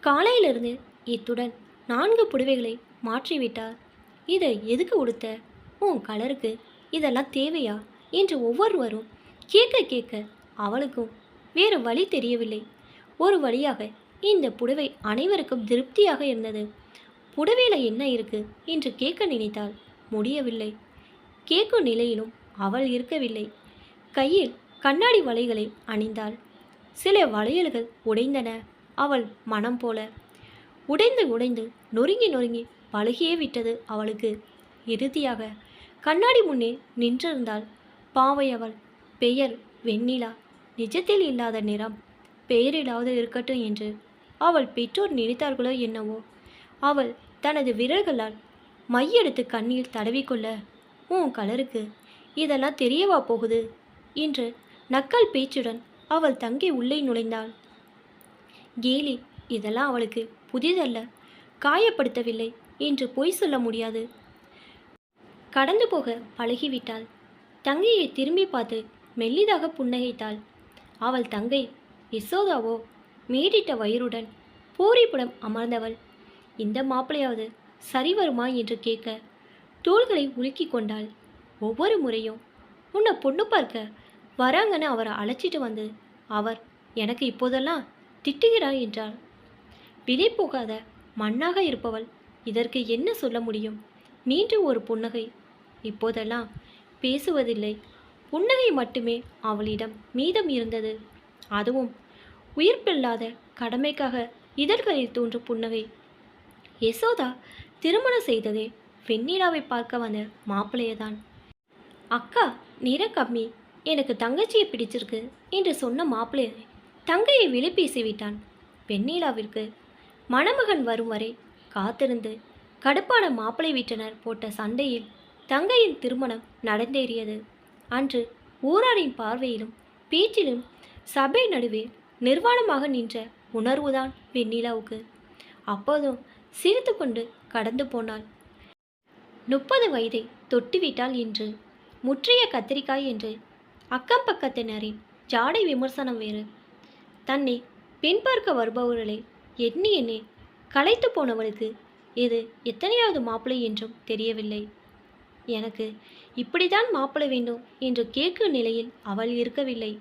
காலையிலிருந்து இத்துடன் நான்கு புடவைகளை மாற்றிவிட்டார். இதை எதுக்கு உடுத்த? உன் கலருக்கு இதெல்லாம் தேவையா? என்று ஒவ்வொருவரும் கேட்க கேட்க அவளுக்கும் வேறு வழி தெரியவில்லை. ஒரு வழியாக இந்த புடவை அனைவருக்கும் திருப்தியாக இருந்தது. புடவையில் என்ன இருக்கு? என்று கேட்க நினைத்தால் முடியவில்லை. கேட்கும் நிலையிலும் அவள் இருக்கவில்லை. கையில் கண்ணாடி வளைகளை அணிந்தாள். சில வளையல்கள் உடைந்தன. அவள் மனம் போல. உடைந்து உடைந்து நொறுங்கி நொறுங்கி பழகியே விட்டது அவளுக்கு. இறுதியாக கண்ணாடி முன்னே நின்றிருந்தாள். பாவை அவள். பெயர் வெண்ணிலா. நிஜத்தில் இல்லாத நிறம். பெயரிலாவது இருக்கட்டும் என்று. அவள் பெற்றோர் நினைத்தார்களோ என்னவோ. அவள் தனது விரல்களால் மையெடுத்து கண்ணில் தடவிக்கொள்ள உன் கலருக்கு இதெல்லாம் தெரியவா போகுது? என்று நக்கல் பேச்சுடன் அவள் தங்கி உள்ளே நுழைந்தாள். கேலி இதெல்லாம் அவளுக்கு புதிதல்ல. காயப்படுத்தவில்லை என்று பொய் சொல்ல முடியாது. கடந்து போக பழகிவிட்டாள். தங்கையை திரும்பி பார்த்து மெல்லிதாக புன்னகைத்தாள். அவள் தங்கை யசோதாவோ? மேடிட்ட வயிறுடன் பூரிப்புடம் அமர்ந்தவள். இந்த மாப்பிளையாவது சரி வருமா என்று கேட்க தோள்களை உலுக்கி கொண்டாள். ஒவ்வொரு முறையும் உன்னை பொண்ணு பார்க்க வராங்கன்னு அவரை அழைச்சிட்டு வந்து அவர் எனக்கு இப்போதெல்லாம் திட்டுகிறாய் என்றாள். விலை போகாத மண்ணாக இருப்பவள் இதற்கு என்ன சொல்ல முடியும்? மீண்டும் ஒரு புன்னகை. இப்போதெல்லாம் பேசுவதில்லை. புன்னகை மட்டுமே அவளிடம் மீதம் இருந்தது. அதுவும் உயிர்ப்பில்லாத கடமைக்காக இதழ்களில் தோன்றும் புன்னகை. யசோதா திருமணம் செய்ததே வெண்ணிலாவை பார்க்க வந்த மாப்பிள்ளையதான் அக்கா நிற கம்மி எனக்கு தங்கச்சியை பிடிச்சிருக்கு என்று சொன்ன மாப்பிள்ளையை தங்கையை விலை பேசிவிட்டான். வெண்ணிலாவிற்கு மணமகன் வரும் வரை காத்திருந்து கடுப்பான மாப்பிள்ளை வீட்டினர் போட்ட சண்டையில் தங்கையின் திருமணம் நடந்தேறியது. அன்று ஊராரின் பார்வையிலும் பேச்சிலும் சபை நடுவே நிர்வாணமாக நின்ற உணர்வுதான் வெண்ணிலாவுக்கு. அப்போதும் சிரித்துக்கொண்டு கடந்து போனாள். முப்பது வயதை தொட்டுவிட்டாள் என்று முற்றிய கத்திரிக்காய் என்று அக்கம் பக்கத்தினரின் ஜாடை விமர்சனம் வேறு. தன்னை பெண் பார்க்க வருபவர்களை எண்ணி எண்ணி களைத்து போனவளுக்கு இது எத்தனையாவது மாப்பிள்ளை என்றும் தெரியவில்லை. எனக்கு இப்படிதான் மாப்பிள்ளை வேண்டும் என்று கேட்கும் நிலையில் அவள் இருக்கவில்லை.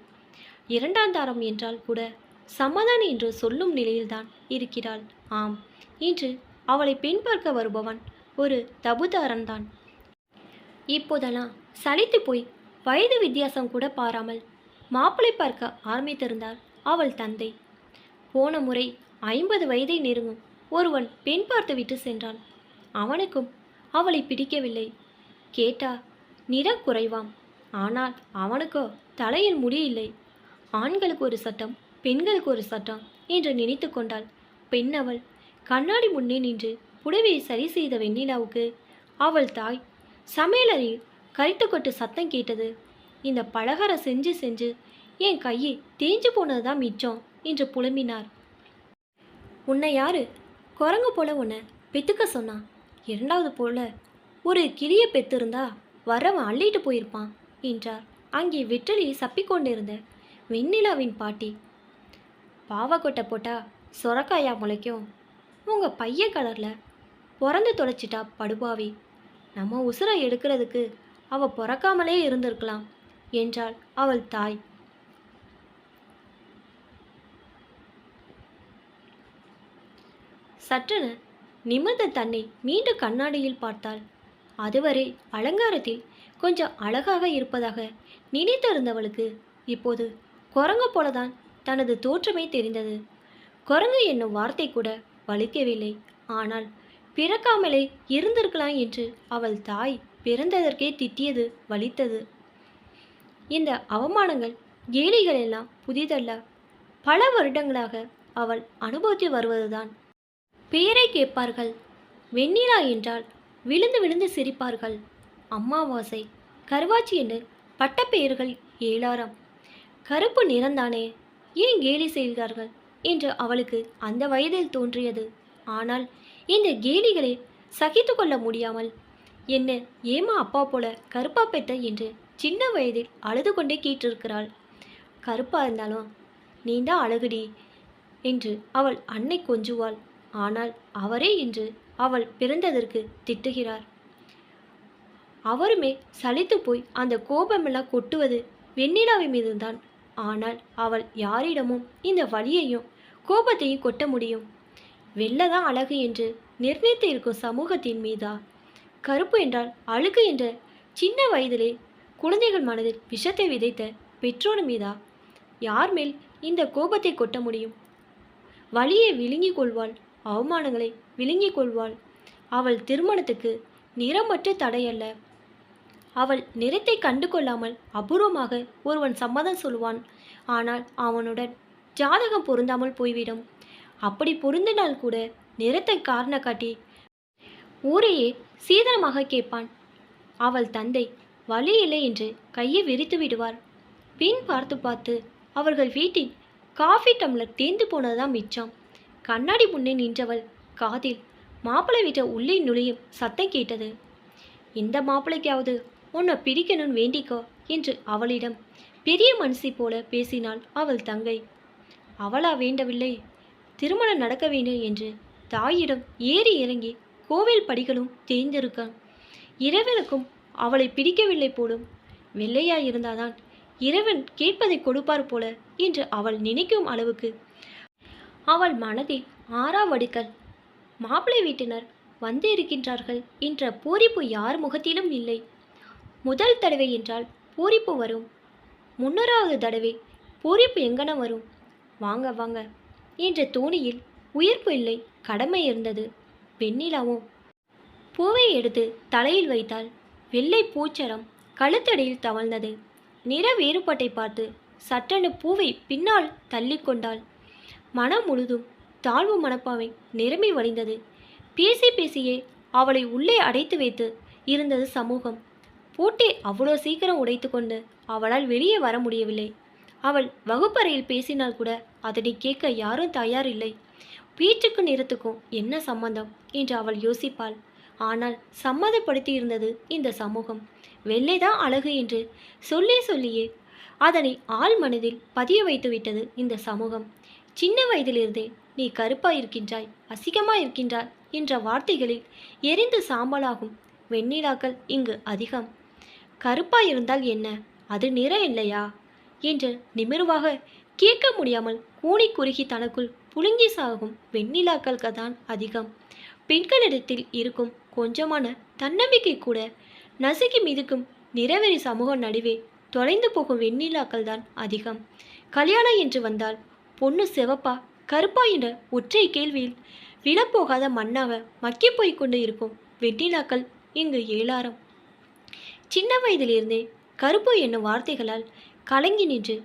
இரண்டாம் தாரம் என்றால் கூட சம்மதம் என்று சொல்லும் நிலையில்தான் இருக்கிறாள். ஆம் இன்று அவளை பெண் பார்க்க வருபவன் ஒரு தபுதாரன்தான். இப்போதெல்லாம் சலித்து போய் வயது வித்தியாசம் கூட பாராமல் மாப்பிளை பார்க்க ஆரம்பித்திருந்தார் அவள் தந்தை. போன முறை ஐம்பது வயதை நெருங்கும் ஒருவன் பெண் பார்த்து விட்டு சென்றான். அவனுக்கும் அவளை பிடிக்கவில்லை. கேட்டா நிறம் குறைவாம். ஆனால் அவனுக்கோ தலையில் முடியில்லை ஆண்களுக்கு ஒரு சட்டம் பெண்களுக்கு ஒரு சட்டம் என்று நினைத்து கொண்டாள். பெண் அவள் கண்ணாடி முன்னே நின்று புடவையை சரி செய்த வெண்ணிலாவுக்கு அவள் தாய் சமையலறையில் கரித்துக்கொட்டு சத்தம் கேட்டது. இந்த பலகாரம் செஞ்சு செஞ்சு என் கையை தேஞ்சு போனதுதான் மிச்சம் என்று புலம்பினார். உன்னை யாரு? குரங்கு போல உன்னை பெத்துக்க சொன்னான் இரண்டாவது போல ஒரு கிளிய பெத்திருந்தா வரவன் அள்ளிட்டு போயிருப்பான் என்றார். அங்கே வெற்றலியை சப்பிக்கொண்டிருந்த வெண்ணிலாவின் பாட்டி. பாவக்கொட்டை போட்டா சொரக்காயா முளைக்கும். உங்கள் பையன் கலரில் பிறந்து தொலைச்சிட்டா படுபாவி. நம்ம உசுரை எடுக்கிறதுக்கு அவள் பிறக்காமலே இருந்திருக்கலாம் என்றாள் அவள் தாய். சற்றென நிமிர்ந்த தன்னை மீண்டும் கண்ணாடியில் பார்த்தாள். அதுவரை அலங்காரத்தில் கொஞ்சம் அழகாக இருப்பதாக நினைத்திருந்தவளுக்கு இப்போது குரங்கு போலதான் தனது தோற்றமே தெரிந்தது. குரங்கு என்னும் வார்த்தை கூட வலிக்கவில்லை. ஆனால் பிறக்காமலே இருந்திருக்கலாம் என்று அவள் தாய் பிறந்ததற்கே திட்டியது வலித்தது. இந்த அவமானங்கள் கேலிகள் எல்லாம் புதிதல்ல. பல வருடங்களாக அவள் அனுபவித்து வருவதுதான் பெயரை கேட்பார்கள். வெண்ணிலா என்றால் விழுந்து விழுந்து சிரிப்பார்கள். அம்மாவாசை கருவாச்சி என்று பட்டப்பெயர்கள் ஏழாரம். கருப்பு நிறந்தானே ஏன் கேலி செய்கிறார்கள்? என்று அவளுக்கு அந்த வயதில் தோன்றியது. ஆனால் இந்த கேலிகளை சகித்து கொள்ள முடியாமல் என்ன ஏமா அப்பா போல கருப்பா பெற்ற என்று சின்ன வயதில் அழுது கொண்டே கேட்டிருக்கிறாள். கருப்பா இருந்தாலும் நீந்தா அழகுடி என்று அவள் அன்னை கொஞ்சுவாள். ஆனால் அவரே இன்று அவள் பிறந்ததற்கு திட்டுகிறார். அவருமே சலித்து போய் அந்த கோபமெல்லாம் கொட்டுவது வெண்ணிலாவின் மீதுதான். ஆனால் அவள் யாரிடமும் இந்த வழியையும் கோபத்தையும் கொட்ட முடியும். வெள்ளதான் அழகு என்று நிர்ணயித்து இருக்கும் சமூகத்தின் மீதா? கருப்பு என்றால் அழுக்கு என்ற சின்ன வயதிலே குழந்தைகள் மனதில் விஷத்தை விதைத்த பெற்றோர் மீதா? யார் மேல் இந்த கோபத்தை கொட்ட முடியும்? வழியை விழுங்கிக் கொள்வாள் அவமானங்களை விழுங்கிக் கொள்வாள். அவள் திருமணத்துக்கு நிறமற்ற தடையல்ல அவள் நிறத்தை கண்டு கொள்ளாமல் அபூர்வமாக ஒருவன் சம்மதம் சொல்லுவான் ஆனால் அவனுடன் ஜாதகம் பொருந்தாமல் போய்விடும். அப்படி பொருந்தினால் கூட நிறத்தை காரண காட்டி ஊரையே சீதனமாக கேட்பான். அவள் தந்தை வழி இல்லை என்று கையை விரித்து விடுவார். பின் பார்த்து பார்த்து அவர்கள் வீட்டில் காஃபி டம்ளர் தேர்ந்து போனதுதான் மிச்சம். கண்ணாடி முன்னே நின்றவள். காதில் மாப்பிள்ளை வீட்டை உள்ளே நுழையும் சத்தம் கேட்டது. இந்த மாப்பிள்ளைக்காவது உன்னை பிரிக்கணும்னு வேண்டிக்கோ என்று அவளிடம் பெரிய மனசி போல பேசினாள் அவள் தங்கை. அவளா வேண்டவில்லை. திருமணம் நடக்க வேண்டும் என்று தாயிடம் ஏறி இறங்கி கோவில் படிகளும் தேய்ந்திருக்கான் இறைவனுக்கும் அவளை பிடிக்கவில்லை போலும். வெள்ளையா இருந்தாதான் இறைவன் கேட்பதை கொடுப்பார் போல என்று அவள் நினைக்கும் அளவுக்கு அவள் மனதில் ஆறாவடுக்கல் மாப்பிள்ளை வீட்டினர் வந்து இருக்கின்றார்கள் என்ற பூரிப்பு யார் முகத்திலும் இல்லை. முதல் தடவை என்றால் பூரிப்பு வரும். முன்னூறாவது தடவை பூரிப்பு எங்கன வரும்? வாங்க வாங்க. என்ற தோணியில் உயிர்ப்பு இல்லை கடமை இருந்தது. வெண்ணிலாவும் பூவை எடுத்து தலையில் வைத்தால் வெள்ளை பூச்சரம் கழுத்தடியில் தவழ்ந்தது. நிற வேறுபாட்டை பார்த்து சட்டென பூவை பின்னால் தள்ளிக்கொண்டாள். மனம் முழுதும் தாழ்வு மனப்பாவை நிரம்பி வழிந்தது. பேசி பேசியே அவளை உள்ளே அடைத்து வைத்து இருந்தது சமூகம். பூட்டை அவ்வளோ சீக்கிரம் உடைத்து கொண்டு அவளால் வெளியே வர முடியவில்லை. அவள் வகுப்பறையில் பேசினால் கூட அதனை கேட்க யாரும் தயார் இல்லை வீட்டுக்கும் நிறத்துக்கும் என்ன சம்பந்தம்? என்று அவள் யோசிப்பாள். ஆனால் சம்மதப்படுத்தி இருந்தது இந்த சமூகம். வெள்ளைதான் அழகு என்று சொல்லி சொல்லியே அதனை ஆள் மனதில் பதிய வைத்துவிட்டது இந்த சமூகம். சின்ன வயதிலிருந்தே நீ கருப்பா இருக்கின்றாய் அசிங்கமா இருக்கின்றாய் என்ற வார்த்தைகளில் எரிந்து சாம்பலாகும் வெண்ணிலாக்கள் இங்கு அதிகம். கருப்பா இருந்தால் என்ன? அது நிறம் இல்லையா என்று நிமிர்வாக கேட்க முடியாமல் கூனி குறுகி தனக்குள் புழுங்கி சாகும் வெண்ணிலாக்கள் தான் அதிகம். பெண்களிடத்தில் இருக்கும் கொஞ்சமான தன்னம்பிக்கை கூட நசுக்கி மிதிக்கும் நிறவெறி சமூக நடுவே தொலைந்து போகும் வெண்ணிலாக்கள் தான் அதிகம். கல்யாணம் என்று வந்தால் பொண்ணு சிவப்பா கருப்பா என்ற ஒற்றை கேள்வியில் விழப்போகாத மண்ணாக மக்கி போய் கொண்டு இருக்கும் வெட்டிலாக்கள் இங்கு ஏழாரம். சின்ன வயதிலிருந்தே கருப்பு என்னும் வார்த்தைகளால் கலங்கி நின்று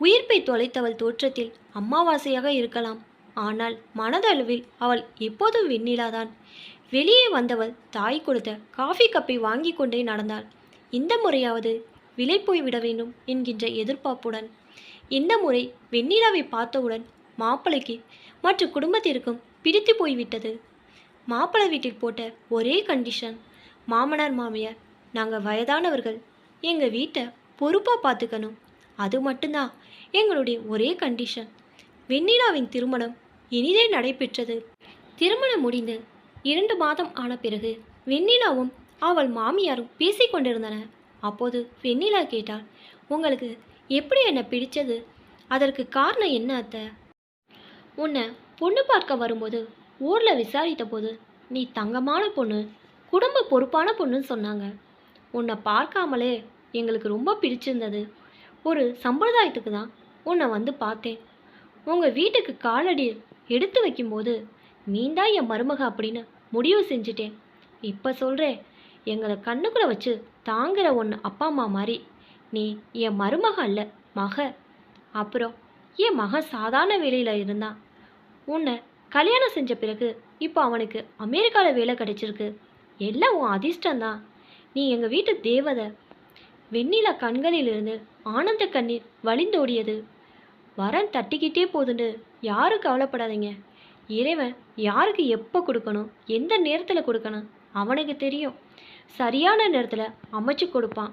உயிர்ப்பை தொலைத்தவள் தோற்றத்தில் அம்மாவாசையாக இருக்கலாம். ஆனால் மனதளவில் அவள் எப்போதும் வெண்ணிலாதான். வெளியே வந்தவள் தாய் கொடுத்த காஃபி கப்பை வாங்கி கொண்டே நடந்தாள். இந்த முறையாவது விலை போய்விட வேண்டும் என்கின்ற எதிர்பார்ப்புடன் இந்த முறை வெண்ணிலாவை பார்த்தவுடன் மாப்பிளைக்கு மற்ற குடும்பத்திற்கும் பிடித்து போய்விட்டது. மாப்பிள்ளை வீட்டில் போட்ட ஒரே கண்டிஷன் மாமனார் மாமியார் நாங்கள் வயதானவர்கள். எங்கள் வீட்டை பொறுப்பாக பார்த்துக்கணும். அது மட்டும்தான் எங்களுடைய ஒரே கண்டிஷன் வெண்ணிலாவின் திருமணம் இனிதே நடைபெற்றது. திருமணம் முடிந்து இரண்டு மாதம் ஆன பிறகு வெண்ணிலாவும் அவள் மாமியாரும் பேசிக்கொண்டிருந்தன அப்போது வெண்ணிலா கேட்டாள் உங்களுக்கு எப்படி என்னை பிடிச்சது? அதற்கு காரணம் என்ன அத்தை? உன்னை பொண்ணு பார்க்க வரும்போது ஊரில் விசாரித்த போது நீ தங்கமான பொண்ணு குடும்ப பொறுப்பான பொண்ணுன்னு சொன்னாங்க. உன்னை பார்க்காமலே எங்களுக்கு ரொம்ப பிடிச்சிருந்தது. ஒரு சம்பிரதாயத்துக்கு தான் உன்னை வந்து பார்த்தேன். உங்கள் வீட்டுக்கு காலடி எடுத்து வைக்கும்போது நீந்தான் என் மருமக அப்படின்னு முடிவு செஞ்சுட்டேன். இப்போ சொல்கிறேன் எங்களை கண்ணுக்குள்ளே வச்சு தாங்குற ஒன்று அப்பா அம்மா மாதிரி நீ என் மருமக அல்ல மக. அப்புறம் என் மகன் சாதாரண வேலையில் இருந்தான் உன்னை கல்யாணம் செஞ்ச பிறகு இப்போ அவனுக்கு அமெரிக்காவில் வேலை கிடைச்சிருக்கு. எல்லாம் உன் அதிர்ஷ்டந்தான் நீ எங்கள் வீட்டு தேவதை. வெண்ணில கண்களிலிருந்து ஆனந்த கண்ணீர் வழிந்தோடியது வரன் தட்டிக்கிட்டே போகுதுன்னு யாரும் கவலைப்படாதீங்க. இறைவன் யாருக்கு எப்போ கொடுக்கணும் எந்த நேரத்தில் கொடுக்கணும் அவனுக்கு தெரியும். சரியான நேரத்தில் அமைச்சு கொடுப்பான்.